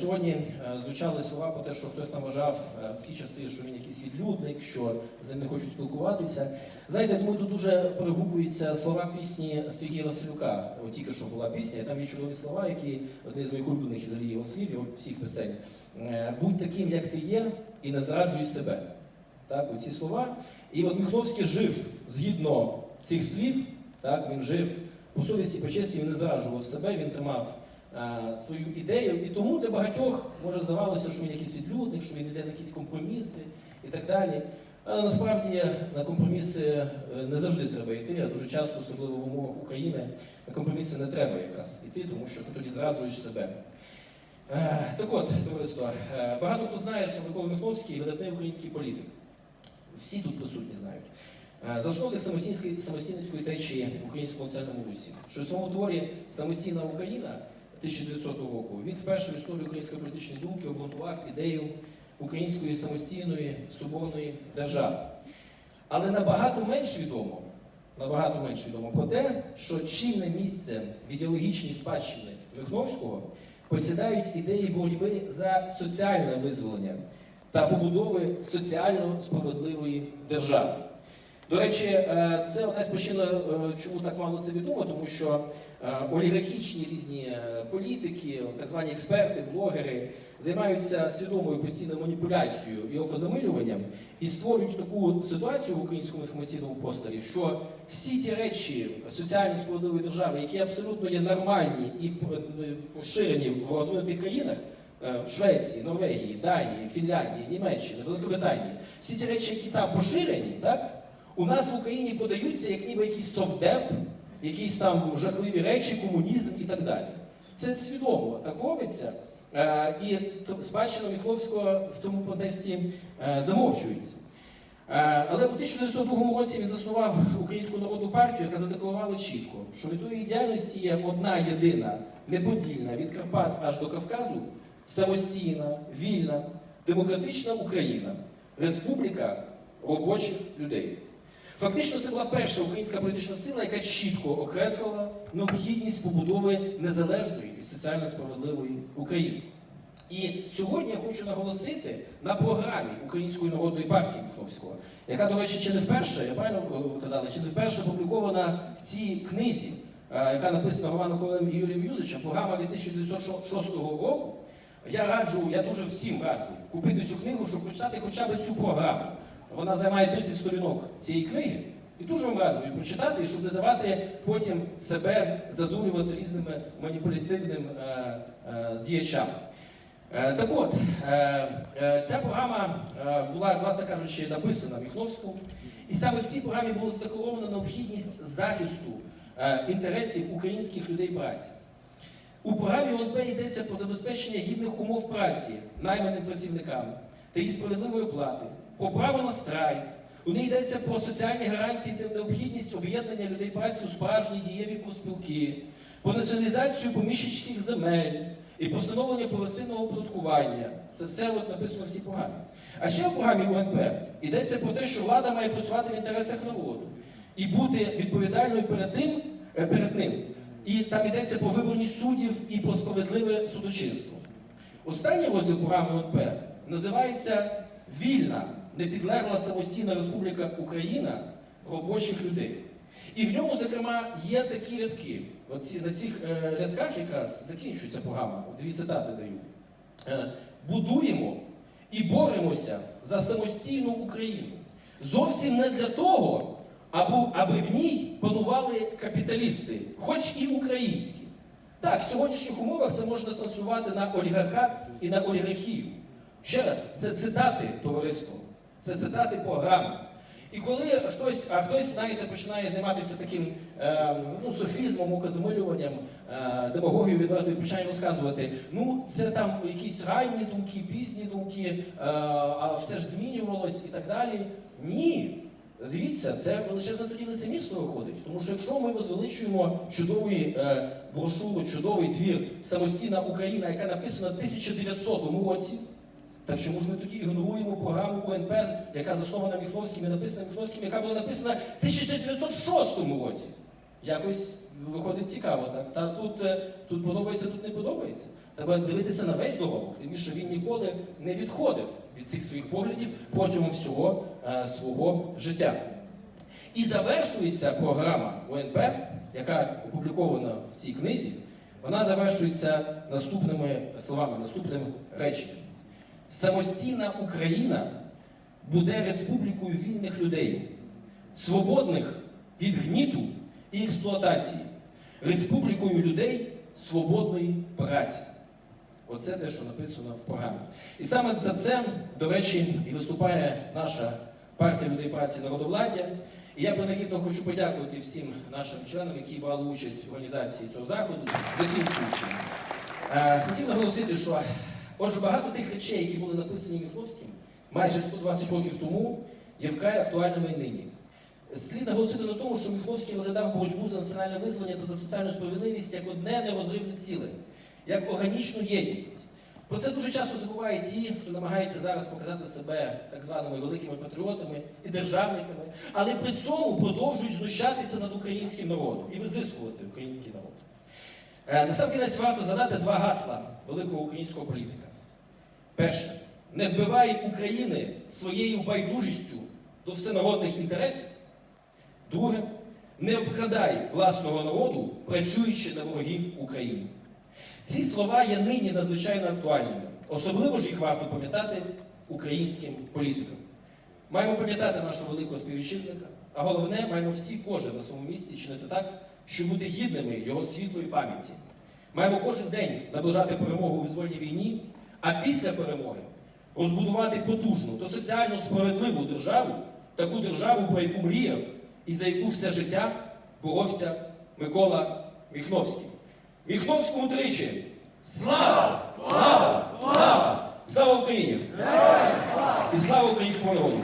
сьогодні е, звучали слова про те, що хтось там вважав е, в ті часи, що він якийсь відлюдник, що з ним хочуть спілкуватися. Знаєте, думаю, тут дуже перегукуються слова пісні Сергія Василюка. От тільки що була пісня, там є чудові слова, які одні з моїх улюблених його слів, його всіх пісень. Е, Будь таким, як ти є, і не зраджуй себе. Так, оці слова. І от Міхновський жив згідно цих слів, так, він жив по совісті, по честі, він не зраджував себе, він тримав е, свою ідею. І тому для багатьох може здавалося, що він якийсь відлюдник, що він йде на якісь компроміси і так далі. Але насправді на компроміси е, не завжди треба йти, а дуже часто, особливо в умовах України, на компроміси не треба якраз йти, тому що ти тоді зраджуєш себе. Е, Так от, товариство, е, багато хто знає, що Микола Михновський видатний український політик. Всі тут присутні знають. Е, Засновник самостійницької течії в українському русі, що в своєму творі Самостійна Україна 1900 року він вперше в історії української політичної думки обґрунтував ідею української самостійної соборної держави. Але набагато менш відомо, набагато менш відомо про те, що чинне місце в ідеологічній спадщини Михновського посідають ідеї боротьби за соціальне визволення та побудови соціально справедливої держави. До речі, е, це одна з причин, е, чому так мало це відомо, тому що е, олігархічні різні політики, так звані експерти, блогери займаються свідомою постійною маніпуляцією і окозамилюванням і створюють таку ситуацію в українському інформаційному просторі, що всі ті речі соціально справедливої держави, які абсолютно є нормальні і поширені в розвинутих країнах. Швеції, Норвегії, Данії, Фінляндії, Німеччини, Великобританії, всі ці речі, які там поширені, так, у нас в Україні подаються як ніби якийсь совдеп, якісь там жахливі речі, комунізм і так далі. Це свідомо так робиться. Е, І спадщина Міхловського в цьому контексті е, замовчується. Е, Але у 1902 році він заснував Українську народну партію, яка задекларувала чітко, що метою її діяльності є одна єдина, неподільна від Карпат аж до Кавказу, самостійна, вільна, демократична Україна, республіка робочих людей. Фактично, це була перша українська політична сила, яка чітко окреслила необхідність побудови незалежної і соціально справедливої України. І сьогодні я хочу наголосити на програмі Української народної партії Міхновського, яка, до речі, чи не вперше, я правильно е, ви казали, чи не вперше опублікована в цій книзі, е, яка написана Романом Ковалем і Юрієм Юзичем, програма 1906 року. Я раджу, я дуже всім раджу купити цю книгу, щоб прочитати хоча б цю програму. Вона займає 30 сторінок цієї книги. І дуже раджу її прочитати, щоб не давати потім себе задурювати різними маніпулятивним е, е, діячам. Е, так от, е, е, ця програма е, була, власне кажучи, написана Міхновському, і саме в цій програмі було задекларовано необхідність захисту е, інтересів українських людей праці. У програмі ОНП йдеться про забезпечення гідних умов праці найманим працівникам та їх справедливої оплати, про право на страйк. У ній йдеться про соціальні гарантії та необхідність об'єднання людей праці у справжні дієві профспілки, про націоналізацію поміщицьких земель і про встановлення оподаткування. Це все от написано в цій програмі. А ще в програмі ОНП йдеться про те, що влада має працювати в інтересах народу і бути відповідальною перед тим, е, перед ним. І там йдеться про виборність суддів і про справедливе судочинство. Останній розділ програми ОНП називається Вільна, непідлегла самостійна Республіка Україна робочих людей. І в ньому, зокрема, є такі рядки. От ці, на цих е, рядках якраз закінчується програма. Дві цитати даю. Е, будуємо і боремося за самостійну Україну. Зовсім не для того, аби, аби в ній панували капіталісти, хоч і українські. Так, в сьогоднішніх умовах це можна транслювати на олігархат і на олігархію. Ще раз, це цитати товариство, це цитати програми. І коли хтось, а хтось, знаєте, починає займатися таким е, ну, софізмом, окозамилюванням, е, демагогією відверто і починає розказувати, ну це там якісь ранні думки, пізні думки, е, а все ж змінювалось і так далі. Ні. Дивіться, це величезне тоді лицемірство виходить. Тому що якщо ми возвеличуємо чудовий е, брошуру, чудовий твір Самостійна Україна, яка написана в 1900 році, так чому ж ми тоді ігноруємо програму УНП, яка заснована Міхновським і написана Міхновським, яка була написана в 1906 році? Якось виходить цікаво, так? Та тут, е, тут подобається, тут не подобається. Треба дивитися на весь доробок, тим більше він ніколи не відходив від цих своїх поглядів протягом всього е, свого життя. І завершується програма ОНП, яка опублікована в цій книзі, вона завершується наступними словами, наступним реченням. Самостійна Україна буде республікою вільних людей, свободних від гніту і експлуатації, республікою людей свободної праці. Оце те, що написано в програмі. І саме за це, до речі, і виступає наша партія людей праці народовладдя. І я принагідно хочу подякувати всім нашим членам, які брали участь в організації цього заходу, закінчуючи. Е, Хотів наголосити, що отже, багато тих речей, які були написані Міхновським майже 120 років тому, є вкрай актуальними і нині. Слід наголосити на тому, що Міхновський розглядав боротьбу за національне визволення та за соціальну справедливість як одне нерозривне ціле, як органічну єдність. Про це дуже часто забувають ті, хто намагається зараз показати себе так званими великими патріотами і державниками, але при цьому продовжують знущатися над українським народом і визискувати український народ. Е, Насамкінець варто задати два гасла великого українського політика. Перше, не вбивай України своєю байдужістю до всенародних інтересів. Друге, не обкрадай власного народу, працюючи на ворогів України. Ці слова є нині надзвичайно актуальними. Особливо ж їх варто пам'ятати українським політикам. Маємо пам'ятати нашого великого співвітчизника, а головне, маємо всі кожен на своєму місці чинити так, щоб бути гідними його світлої пам'яті. Маємо кожен день наближати перемогу у визвольній війні, а після перемоги розбудувати потужну та соціально справедливу державу, таку державу, про яку мріяв і за яку все життя боровся Микола Міхновський. Міхновському тричі! Слава! Слава! Слава! Слава Україні! І слава українському народу!